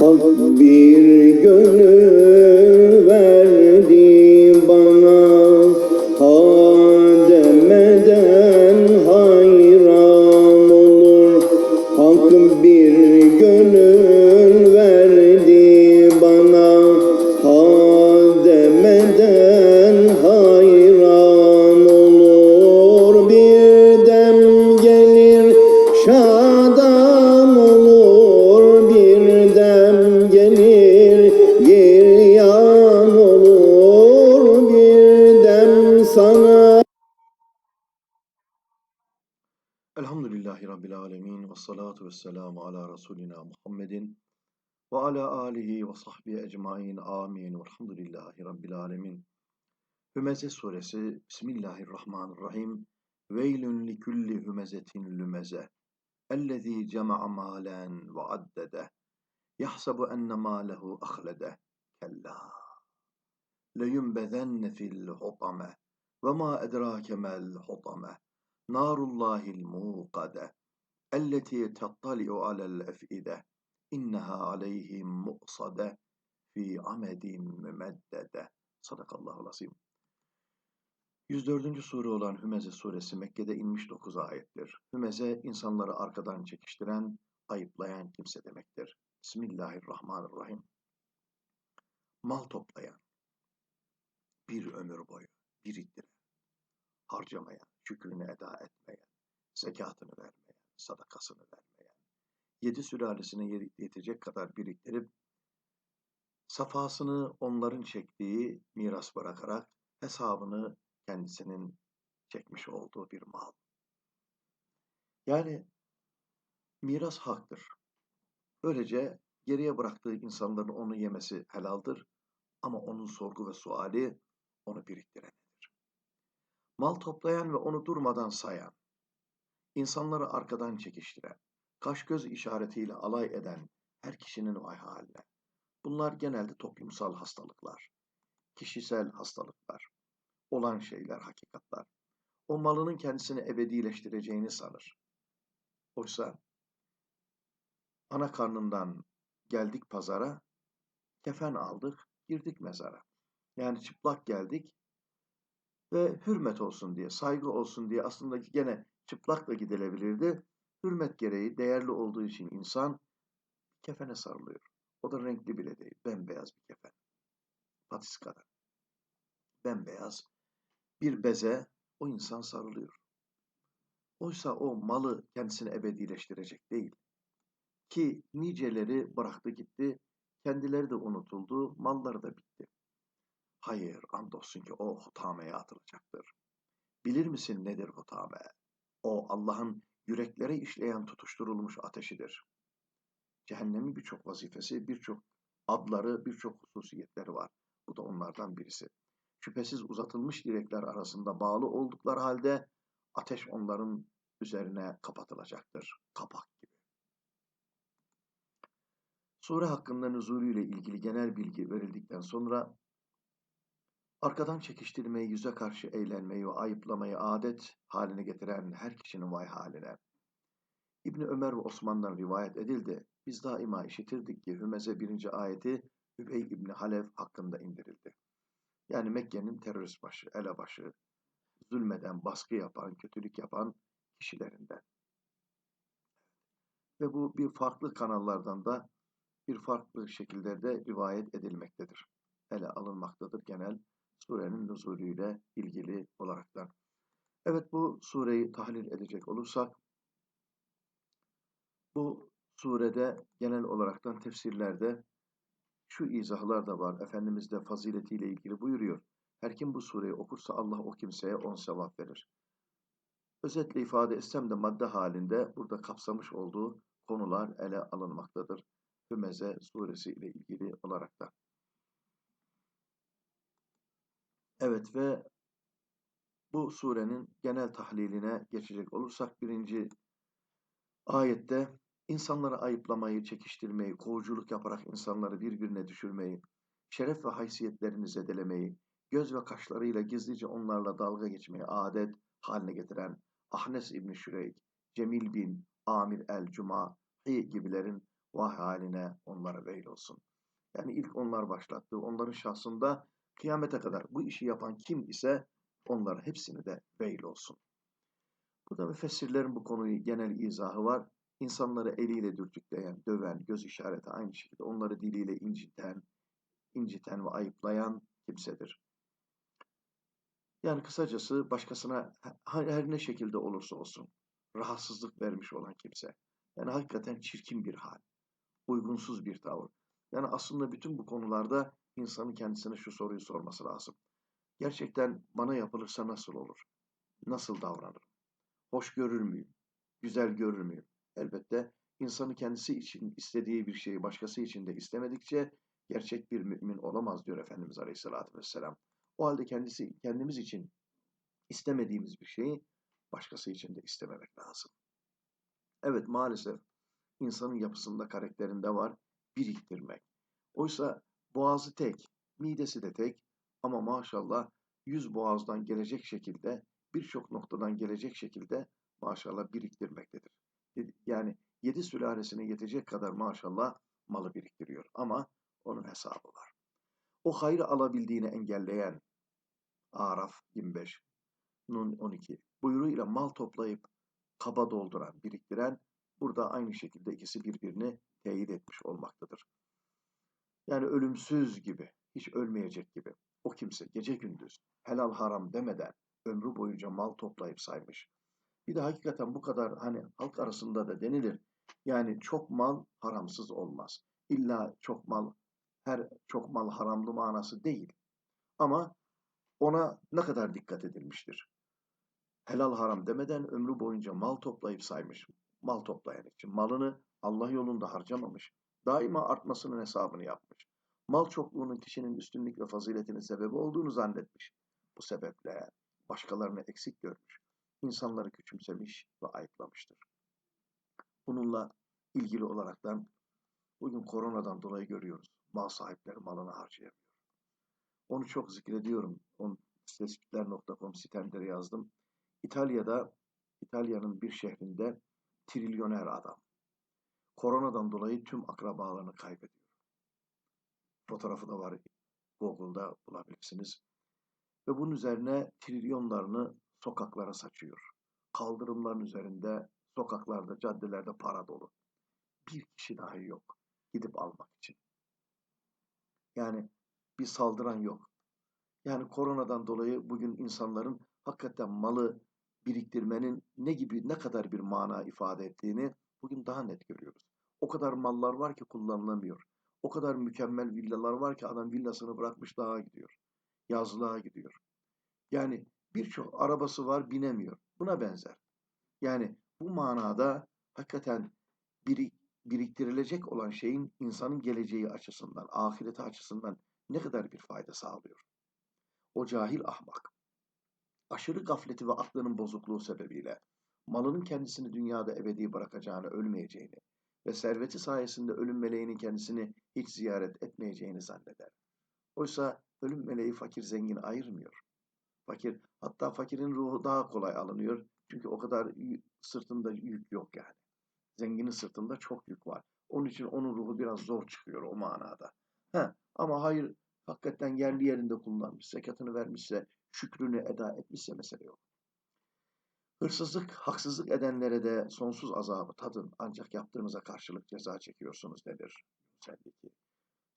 Bir gönül verdi Ve salatu ve selamu ala Resulina Muhammedin ve ala alihi ve sahbihi ecmain amin velhamdülillahi Rabbil Alemin. Hümeze suresi Bismillahirrahmanirrahim. Veylün li kulli hümezetin lümeze. Ellezî cema'a mâlen ve addede. Yahsabu enne mâlehu ahlede. Kella. Leyunbezenne fil hutame. Ve ma edrake mel hutame. Narullahil muqade. Elleti tattali'u alel ef'ide. İnneha aleyhim mu'sade. Fi amedin mümeddede. Sadakallahu azim. 104. sure olan Hümeze suresi Mekke'de inmiş 9 ayettir. Hümeze insanları arkadan çekiştiren, ayıplayan kimse demektir. Bismillahirrahmanirrahim. Mal toplayan, bir ömür boyu biriktiren, harcamayan, şükrünü eda etmeyen, zekatını vermeyen, sadakasını vermeyen, yedi sülalesine yetecek kadar biriktirip, safasını onların çektiği miras bırakarak hesabını kendisinin çekmiş olduğu bir mal. Yani miras haktır. Böylece geriye bıraktığı insanların onu yemesi helaldir ama onun sorgu ve suali onu biriktirendir. Mal toplayan ve onu durmadan sayan, insanları arkadan çekiştiren, kaş göz işaretiyle alay eden her kişinin vay haline. Bunlar genelde toplumsal hastalıklar, kişisel hastalıklar, olan şeyler, hakikatler. O malının kendisini ebedileştireceğini sanır. Oysa ana karnından geldik pazara, kefen aldık, girdik mezara. Yani çıplak geldik ve hürmet olsun diye, saygı olsun diye aslında gene çıplak da gidilebilirdi. Hürmet gereği değerli olduğu için insan kefene sarılıyor. O da renkli bile değil, bembeyaz bir kefen. Patiskada. Bembeyaz bir beze o insan sarılıyor. Oysa o malı kendisini ebedileştirecek değil. Ki niceleri bıraktı gitti, kendileri de unutuldu, malları da bitti. Hayır, andolsun ki o hutameye atılacaktır. Bilir misin nedir hutame? O Allah'ın yüreklere işleyen tutuşturulmuş ateşidir. Cehennemin birçok vazifesi, birçok adları, birçok hususiyetleri var. Bu da onlardan birisi. Şüphesiz uzatılmış direkler arasında bağlı oldukları halde ateş onların üzerine kapatılacaktır. Kapak gibi. Sure hakkında nüzulüyle ilgili genel bilgi verildikten sonra arkadan çekiştirmeyi, yüze karşı eğlenmeyi ve ayıplamayı adet haline getiren her kişinin vay haline. İbni Ömer ve Osman'dan rivayet edildi. Biz daima işitirdik ki Hümeze birinci ayeti Übey İbni Halef hakkında indirildi. Yani Mekke'nin terörist başı, elebaşı, zulmeden, baskı yapan, kötülük yapan kişilerinden. Ve bu bir farklı kanallardan da bir farklı şekilde de rivayet edilmektedir. Ele alınmaktadır genel surenin nüzulüyle ilgili olaraktan. Evet bu sureyi tahlil edecek olursak bu surede genel olaraktan tefsirlerde şu izahlar da var. Efendimiz de faziletiyle ilgili buyuruyor. Her kim bu sureyi okursa Allah o kimseye on sevap verir. Özetle ifade etsem de madde halinde burada kapsamış olduğu konular ele alınmaktadır. Hümeze suresi ile ilgili olarak da. Evet ve bu surenin genel tahliline geçecek olursak birinci ayette İnsanları ayıplamayı, çekiştirmeyi, kovuculuk yaparak insanları birbirine düşürmeyi, şeref ve haysiyetlerini zedelemeyi, göz ve kaşlarıyla gizlice onlarla dalga geçmeyi adet haline getiren Ahnes İbni Şüreyk, Cemil bin Amir el-Cuma gibilerin Vah haline onlara veil olsun. Yani ilk onlar başlattı. Onların şahsında kıyamete kadar bu işi yapan kim ise onların hepsini de veil olsun. Burada müfessirlerin bu konuyu genel izahı var. İnsanları eliyle dürtükleyen, döven, göz işareti aynı şekilde onları diliyle inciten, inciten ve ayıplayan kimsedir. Yani kısacası başkasına her, ne şekilde olursa olsun rahatsızlık vermiş olan kimse. Yani hakikaten çirkin bir hal, uygunsuz bir tavır. Yani aslında bütün bu konularda insanın kendisine şu soruyu sorması lazım. Gerçekten bana yapılırsa nasıl olur? Nasıl davranırım? Hoş görür müyüm? Güzel görür müyüm? Elbette insanı kendisi için istediği bir şeyi başkası için de istemedikçe gerçek bir mümin olamaz diyor Efendimiz Aleyhisselatü Vesselam. O halde kendisi kendimiz için istemediğimiz bir şeyi başkası için de istememek lazım. Evet maalesef insanın yapısında, karakterinde var biriktirmek. Oysa boğazı tek, midesi de tek ama maşallah yüz boğazdan gelecek şekilde, birçok noktadan gelecek şekilde maşallah biriktirmektedir. Yani yedi sülalesine yetecek kadar maşallah malı biriktiriyor ama onun hesabı var. O hayrı alabildiğini engelleyen Araf 25, Nun 12 buyruğuyla mal toplayıp kaba dolduran, biriktiren burada aynı şekilde ikisi birbirini teyit etmiş olmaktadır. Yani ölümsüz gibi, hiç ölmeyecek gibi. O kimse gece gündüz helal haram demeden ömrü boyunca mal toplayıp saymış. Bir de hakikaten bu kadar hani halk arasında da denilir. Yani çok mal haramsız olmaz. İlla çok mal, her çok mal haramlı manası değil. Ama ona ne kadar dikkat edilmiştir. Helal haram demeden ömrü boyunca mal toplayıp saymış. Mal toplayan için. Malını Allah yolunda harcamamış. Daima artmasının hesabını yapmış. Mal çokluğunun kişinin üstünlük ve faziletinin sebebi olduğunu zannetmiş. Bu sebeple başkalarını eksik görmüş. insanları küçümsemiş ve ayıplamıştır. Bununla ilgili olaraktan bugün koronadan dolayı görüyoruz. Mal sahipleri malını harcayamıyor. Onu çok zikrediyorum. Onu tespitler.com sitemlere yazdım. İtalya'da, İtalya'nın bir şehrinde trilyoner adam. Koronadan dolayı tüm akrabalarını kaybediyor. Fotoğrafı da var Google'da bulabilirsiniz. Ve bunun üzerine trilyonlarını sokaklara saçıyor. Kaldırımların üzerinde, sokaklarda, caddelerde para dolu. Bir kişi dahi yok gidip almak için. Yani bir saldıran yok. Yani koronadan dolayı bugün insanların hakikaten malı biriktirmenin ne gibi, ne kadar bir mana ifade ettiğini bugün daha net görüyoruz. O kadar mallar var ki kullanılamıyor. O kadar mükemmel villalar var ki adam villasını bırakmış dağa gidiyor. Yazlığa gidiyor. Yani birçok arabası var binemiyor. Buna benzer. Yani bu manada hakikaten birik, biriktirilecek olan şeyin insanın geleceği açısından, ahireti açısından ne kadar bir fayda sağlıyor. O cahil ahmak, aşırı gafleti ve aklının bozukluğu sebebiyle malının kendisini dünyada ebedi bırakacağını, ölmeyeceğini ve serveti sayesinde ölüm meleğinin kendisini hiç ziyaret etmeyeceğini zanneder. Oysa ölüm meleği fakir zengin ayırmıyor. Fakir, hatta fakirin ruhu daha kolay alınıyor. Çünkü o kadar sırtında yük yok yani. Zenginin sırtında çok yük var. Onun için onun ruhu biraz zor çıkıyor o manada. He, ama hayır hakikaten yerli yerinde kullanmış, zekatını vermişse, şükrünü eda etmişse mesele yok. Hırsızlık, haksızlık edenlere de sonsuz azabı tadın ancak yaptığınıza karşılık ceza çekiyorsunuz nedir? Sendeki.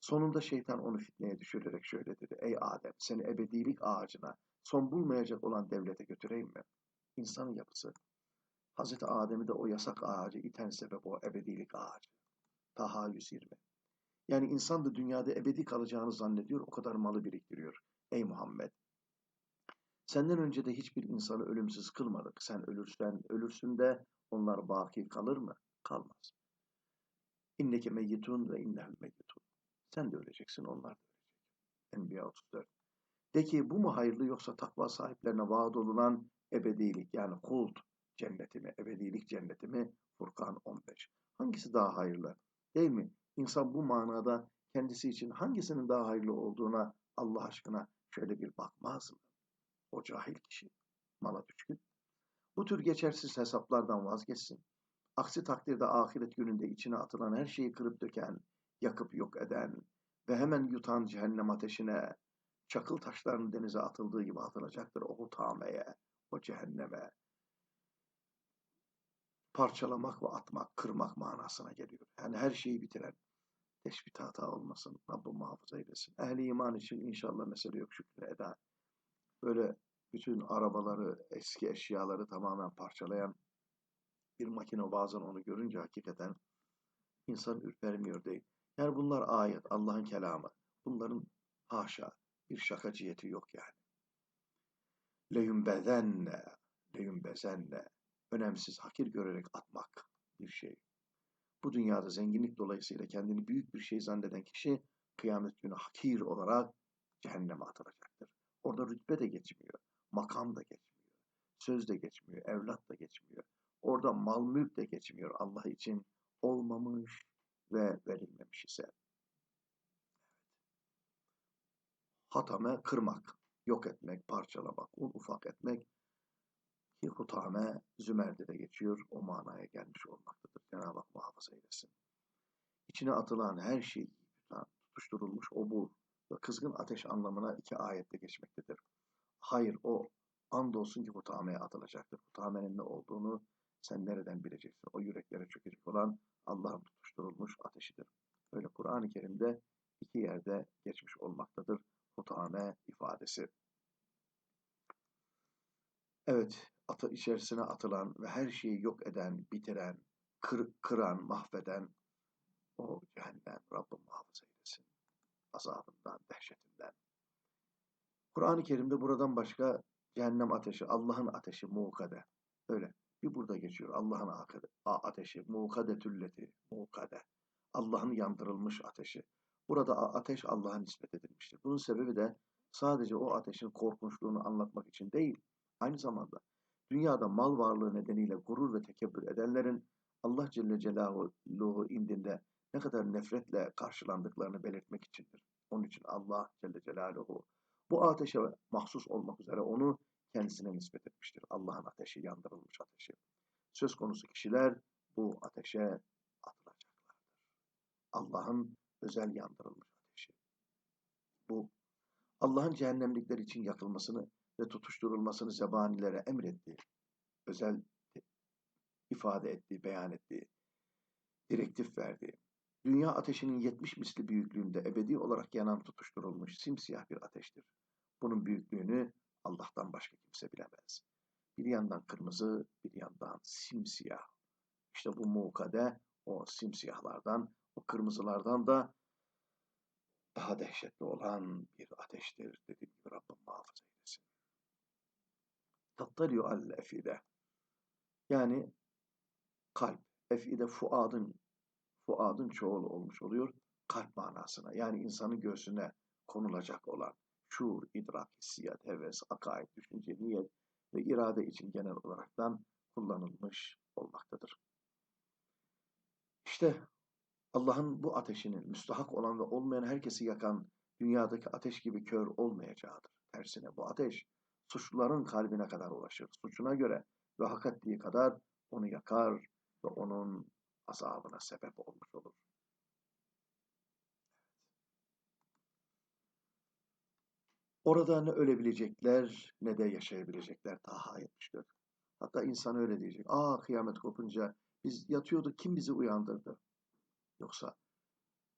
Sonunda şeytan onu fitneye düşürerek şöyle dedi. Ey Adem seni ebedilik ağacına, son bulmayacak olan devlete götüreyim mi? İnsanın yapısı. Hazreti Adem'i de o yasak ağacı iten sebep o ebedilik ağacı. Taha 120. Yani insan da dünyada ebedi kalacağını zannediyor, o kadar malı biriktiriyor. Ey Muhammed! Senden önce de hiçbir insanı ölümsüz kılmadık. Sen ölürsen, ölürsün de onlar baki kalır mı? Kalmaz. İnneke meyyitun ve innehum meyyitun. Sen de öleceksin, onlar da ölecek. Enbiya 34. De ki bu mu hayırlı yoksa takva sahiplerine vaat olunan ebedilik yani kult cenneti mi, ebedilik cenneti mi? Furkan 15. Hangisi daha hayırlı? Değil mi? İnsan bu manada kendisi için hangisinin daha hayırlı olduğuna Allah aşkına şöyle bir bakmaz mı? O cahil kişi, mala düşkün. Bu tür geçersiz hesaplardan vazgeçsin. Aksi takdirde ahiret gününde içine atılan her şeyi kırıp döken, yakıp yok eden ve hemen yutan cehennem ateşine çakıl taşlarının denize atıldığı gibi atılacaktır o hutameye, o cehenneme. Parçalamak ve atmak, kırmak manasına geliyor. Yani her şeyi bitiren. Teşbih hata olmasın. Rabbim muhafaza eylesin. Ehli iman için inşallah mesele yok şükrü eda. Böyle bütün arabaları, eski eşyaları tamamen parçalayan bir makine bazen onu görünce hakikaten insan ürpermiyor değil. Yani bunlar ayet, Allah'ın kelamı. Bunların haşa bir şakaciyeti yok yani. Leyumbezenne, leyumbezenne. Önemsiz, hakir görerek atmak bir şey. Bu dünyada zenginlik dolayısıyla kendini büyük bir şey zanneden kişi kıyamet günü hakir olarak cehenneme atılacaktır. Orada rütbe de geçmiyor, makam da geçmiyor, söz de geçmiyor, evlat da geçmiyor. Orada mal mülk de geçmiyor Allah için olmamış ve verilmemiş ise. Hatame kırmak, yok etmek, parçalamak, un ufak etmek ki hutame Zümer'de de geçiyor, o manaya gelmiş olmaktadır. Cenab-ı Hak muhafaza eylesin. İçine atılan her şey tutuşturulmuş obur kızgın ateş anlamına iki ayette geçmektedir. Hayır o andolsun ki hutameye atılacaktır. Hutamenin ne olduğunu sen nereden bileceksin? O yüreklere çökecek olan Allah'ın tutuşturulmuş ateşidir. Böyle Kur'an-ı Kerim'de iki yerde geçmiş olmaktadır hutame ifadesi. Evet, atı içerisine atılan ve her şeyi yok eden, bitiren, kır, kıran, mahveden o cehennem Rabbim muhafaza. Azabından, dehşetinden. Kur'an-ı Kerim'de buradan başka cehennem ateşi, Allah'ın ateşi mukade. Öyle. Bir burada geçiyor. Allah'ın ateşi, mukadetülleti, mukade. Allah'ın yandırılmış ateşi. Burada ateş Allah'a nispet edilmiştir. Bunun sebebi de sadece o ateşin korkunçluğunu anlatmak için değil, aynı zamanda dünyada mal varlığı nedeniyle gurur ve tekebbür edenlerin Allah Celle Celaluhu indinde ne kadar nefretle karşılandıklarını belirtmek içindir. Onun için Allah Celle Celaluhu bu ateşe mahsus olmak üzere onu kendisine nispet etmiştir. Allah'ın ateşi, yandırılmış ateşi. Söz konusu kişiler bu ateşe atılacaklardır. Allah'ın özel yandırılmış ateşi. Bu Allah'ın cehennemlikler için yakılmasını ve tutuşturulmasını zebanilere emrettiği, özel ifade ettiği, beyan ettiği, direktif verdiği, dünya ateşinin 70 misli büyüklüğünde ebedi olarak yanan tutuşturulmuş simsiyah bir ateştir. Bunun büyüklüğünü Allah'tan başka kimse bilemez. Bir yandan kırmızı, bir yandan simsiyah. İşte bu mukade o simsiyahlardan, o kırmızılardan da daha dehşetli olan bir ateştir dediğim gibi Rabbim muhafaza eylesin. Tattaliyu al efide. Yani kalp. Efide fuadın fuadın çoğulu olmuş oluyor. Kalp manasına. Yani insanın göğsüne konulacak olan şuur, idrak, hissiyat, heves, akaid, düşünce, niyet ve irade için genel olaraktan kullanılmış olmaktadır. İşte Allah'ın bu ateşinin müstahak olan ve olmayan herkesi yakan dünyadaki ateş gibi kör olmayacağıdır. Tersine bu ateş suçluların kalbine kadar ulaşır. Suçuna göre ve hak ettiği kadar onu yakar ve onun azabına sebep olmuş olur. Orada ne ölebilecekler ne de yaşayabilecekler. Taha 74. Hatta insan öyle diyecek. Aa kıyamet kopunca biz yatıyorduk kim bizi uyandırdı? Yoksa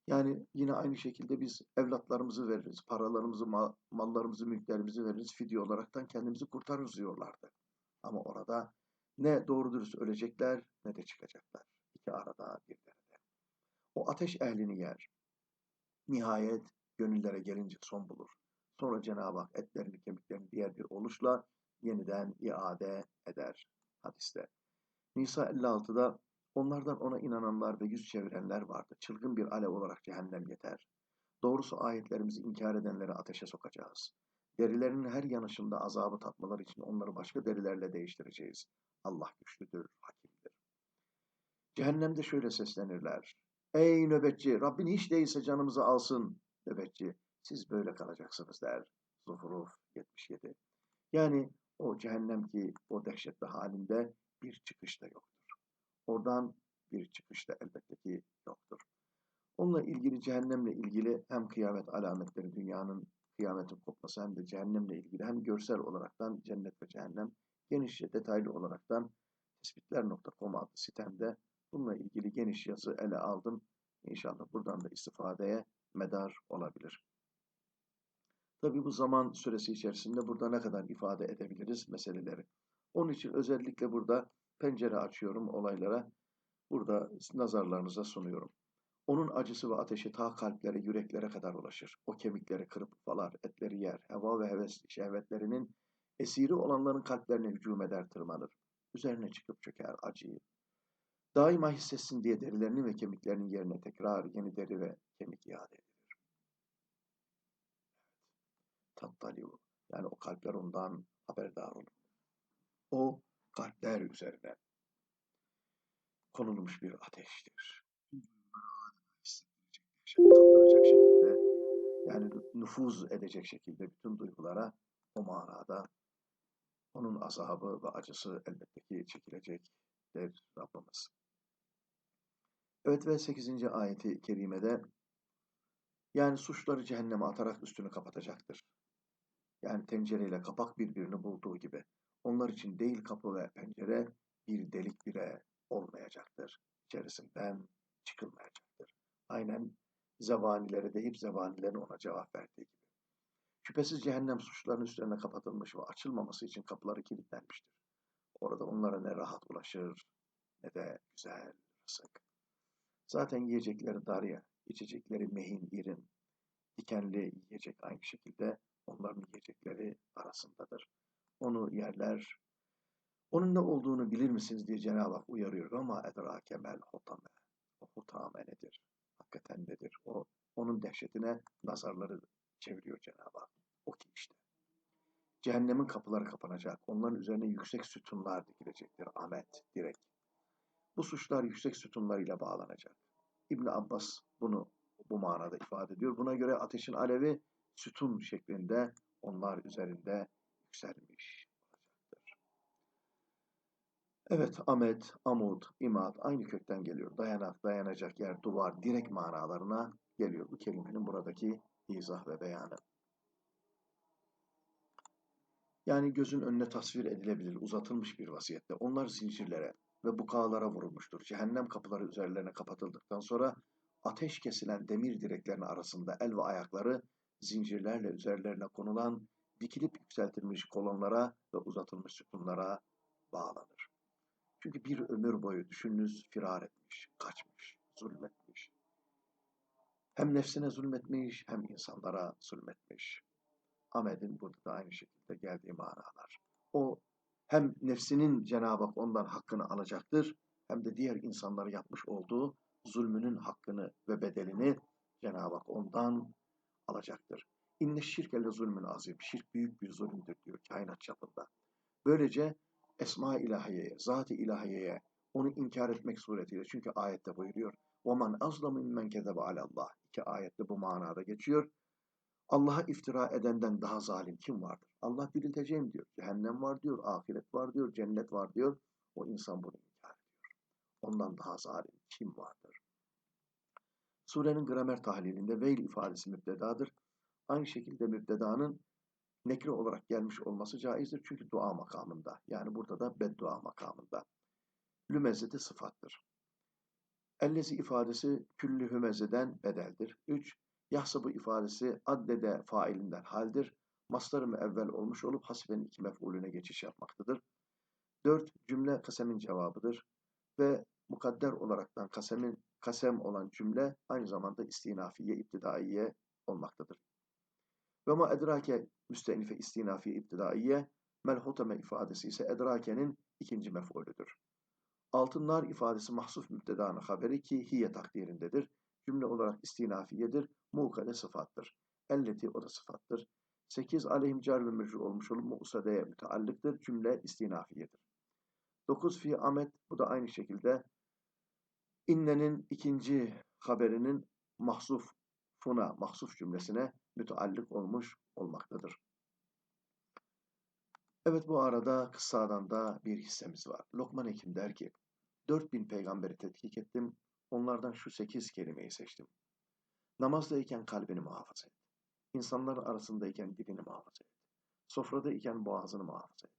yani yine aynı şekilde biz evlatlarımızı veririz, paralarımızı, mallarımızı, mülklerimizi veririz, fidye olaraktan kendimizi kurtarırız diyorlardı. Ama orada ne doğru dürüst ölecekler ne de çıkacaklar. İki arada bir. O ateş ehlini yer. Nihayet gönüllere gelince son bulur. Sonra Cenab-ı Hak etlerini kemiklerini diğer bir oluşla yeniden iade eder hadiste. Nisa 56'da onlardan ona inananlar ve yüz çevirenler vardı. Çılgın bir alev olarak cehennem yeter. Doğrusu ayetlerimizi inkar edenleri ateşe sokacağız. Derilerinin her yanışında azabı tatmaları için onları başka derilerle değiştireceğiz. Allah güçlüdür, hakimdir. Cehennemde şöyle seslenirler. Ey nöbetçi, Rabbin hiç değilse canımızı alsın. Nöbetçi, siz böyle kalacaksınız der. Zuhruf 77. Yani o cehennem ki o dehşetli halinde bir çıkış da yoktur. Oradan bir çıkış da elbette ki yoktur. Onunla ilgili cehennemle ilgili hem kıyamet alametleri dünyanın kıyametin kopması hem de cehennemle ilgili hem görsel olaraktan cennet ve cehennem genişçe detaylı olaraktan tespitler.com adlı sitemde bununla ilgili geniş yazı ele aldım. İnşallah buradan da istifadeye medar olabilir. Tabi bu zaman süresi içerisinde burada ne kadar ifade edebiliriz meseleleri. Onun için özellikle burada pencere açıyorum olaylara. Burada nazarlarınıza sunuyorum. Onun acısı ve ateşi ta kalplere, yüreklere kadar ulaşır. O kemikleri kırıp ufalar, etleri yer. Heva ve heves şehvetlerinin esiri olanların kalplerine hücum eder, tırmanır. Üzerine çıkıp çöker acıyı. Daima hissetsin diye derilerinin ve kemiklerinin yerine tekrar yeni deri ve kemik iade edilir. Tattaliu. Yani o kalpler ondan haberdar olur. O kalpler üzerine konulmuş bir ateştir. Katlanacak şekilde yani nüfuz edecek şekilde bütün duygulara o manada onun azabı ve acısı elbette ki çekilecektir Rabbimiz. Evet ve 8. ayeti kerimede yani suçları cehenneme atarak üstünü kapatacaktır. Yani tencereyle kapak birbirini bulduğu gibi. Onlar için değil kapı ve pencere bir delik bile olmayacaktır. İçerisinden çıkılmayacaktır. Aynen zevanilere deyip zevanilerin ona cevap verdiği gibi. Şüphesiz cehennem suçların üstlerine kapatılmış ve açılmaması için kapıları kilitlenmiştir. Orada onlara ne rahat ulaşır ne de güzel rızık. Zaten yiyecekleri dar ya, içecekleri mehin, irin, dikenli yiyecek aynı şekilde onların yiyecekleri arasındadır. Onu yerler, onun ne olduğunu bilir misiniz diye Cenab-ı Hak uyarıyor ama edrake mel hutame. O hutame nedir? Hakikaten nedir? O, onun dehşetine nazarları çeviriyor Cenab-ı Hak. O ki işte. Cehennemin kapıları kapanacak. Onların üzerine yüksek sütunlar dikilecektir. Ahmet, direk. Bu suçlar yüksek sütunlarıyla bağlanacak. İbn Abbas bunu bu manada ifade ediyor. Buna göre ateşin alevi sütun şeklinde onlar üzerinde yükselmiş olacaktır. Evet, amet, amud, imad aynı kökten geliyor. Dayanak, dayanacak yer, duvar, direk manalarına geliyor. Bu kelimenin buradaki izah ve beyanı. Yani gözün önüne tasvir edilebilir, uzatılmış bir vaziyette. Onlar zincirlere ve bukalara vurulmuştur. Cehennem kapıları üzerlerine kapatıldıktan sonra ateş kesilen demir direklerin arasında el ve ayakları zincirlerle üzerlerine konulan dikilip yükseltilmiş kolonlara ve uzatılmış sütunlara bağlanır. Çünkü bir ömür boyu düşününüz firar etmiş, kaçmış, zulmetmiş. Hem nefsine zulmetmiş hem insanlara zulmetmiş. Ahmet'in burada da aynı şekilde geldiği manalar. O hem nefsinin Cenab-ı Hak ondan hakkını alacaktır hem de diğer insanlara yapmış olduğu zulmünün hakkını ve bedelini Cenab-ı Hak ondan alacaktır. İnne şirkele zulmün azim. Şirk büyük bir zulümdür diyor kainat çapında. Böylece esma ilahiyeye, zat-ı ilahiyeye onu inkar etmek suretiyle çünkü ayette buyuruyor. وَمَنْ أَظْلَمُ مِمَّنْ كَذَبَ عَلَى اللّٰهِ İki ayette bu manada geçiyor. Allah'a iftira edenden daha zalim kim vardır? Allah dirilteceğim diyor. Cehennem var diyor, ahiret var diyor, cennet var diyor. O insan bunu inkar ediyor. Ondan daha zalim kim vardır? Surenin gramer tahlilinde veil ifadesi mübdedadır. Aynı şekilde mübdedanın nekre olarak gelmiş olması caizdir. Çünkü dua makamında. Yani burada da beddua makamında. Lümezze de sıfattır. Ellezi ifadesi küllü hümezeden bedeldir. 3. Yahsabı ifadesi addede failinden haldir. Mastarı müevvel olmuş olup hasibenin iki mef'ulüne geçiş yapmaktadır. 4. Cümle kasemin cevabıdır. Ve mukadder olaraktan kasemin kasem olan cümle aynı zamanda istinafiye, iptidaiye olmaktadır. Ve ma edrake müstenife istinafiye, iptidaiye melhutame ifadesi ise edrakenin ikinci mef'ulüdür. Altınlar ifadesi mahsuf mübtedanın haberi ki hiye takdirindedir. Cümle olarak istinafiyedir. Mukade sıfattır. Elleti o da sıfattır. 8 aleyhim car ve mecrur olmuş olup musadeye müteallıktır. Cümle istinafiyedir. 9 fi amet bu da aynı şekilde innenin ikinci haberinin mahsuf funa, mahsuf cümlesine müteallık olmuş olmaktadır. Evet bu arada kıssadan da bir hissemiz var. Lokman Hekim der ki, 4000 peygamberi tetkik ettim. Onlardan şu 8 kelimeyi seçtim. Namazdayken kalbini muhafaza et. İnsanların arasındayken dilini muhafaza et. Sofradayken boğazını muhafaza et.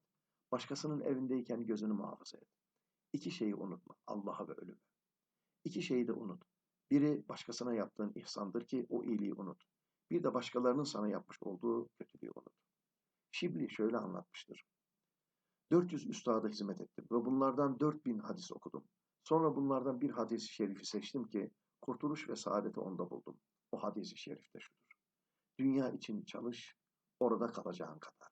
Başkasının evindeyken gözünü muhafaza et. İki şeyi unutma. Allah'a ve ölümü. İki şeyi de unut. Biri başkasına yaptığın ihsandır ki o iyiliği unut. Bir de başkalarının sana yapmış olduğu kötülüğü unut. Şibli şöyle anlatmıştır. 400 üstada hizmet ettim ve bunlardan 4000 hadis okudum. Sonra bunlardan bir hadis-i şerifi seçtim ki kurtuluş ve saadeti onda buldum. O hadis-i şerifte şudur. Dünya için çalış, orada kalacağın kadar.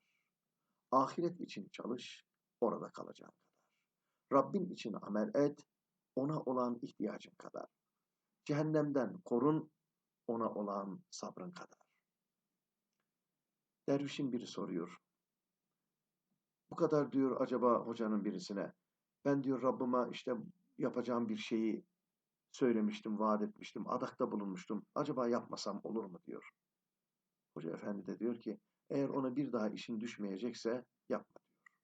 Ahiret için çalış, orada kalacağın kadar. Rabbin için amel et, ona olan ihtiyacın kadar. Cehennemden korun, ona olan sabrın kadar. Dervişin biri soruyor. Bu kadar diyor acaba hocanın birisine. Ben diyor Rabbime işte yapacağım bir şeyi söylemiştim, vaat etmiştim, adakta bulunmuştum. Acaba yapmasam olur mu diyor. Hoca efendi de diyor ki eğer ona bir daha işin düşmeyecekse yapma diyor.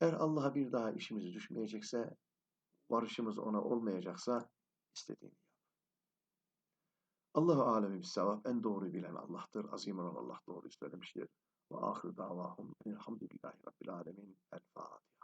Eğer Allah'a bir daha işimiz düşmeyecekse, varışımız ona olmayacaksa istediğini yap. Allahu alemi sevap en doğru bilen Allah'tır. Azim olan Allah doğru söylemiştir. Ve ahir davahum elhamdülillahi rabbil alemin. El Fatiha.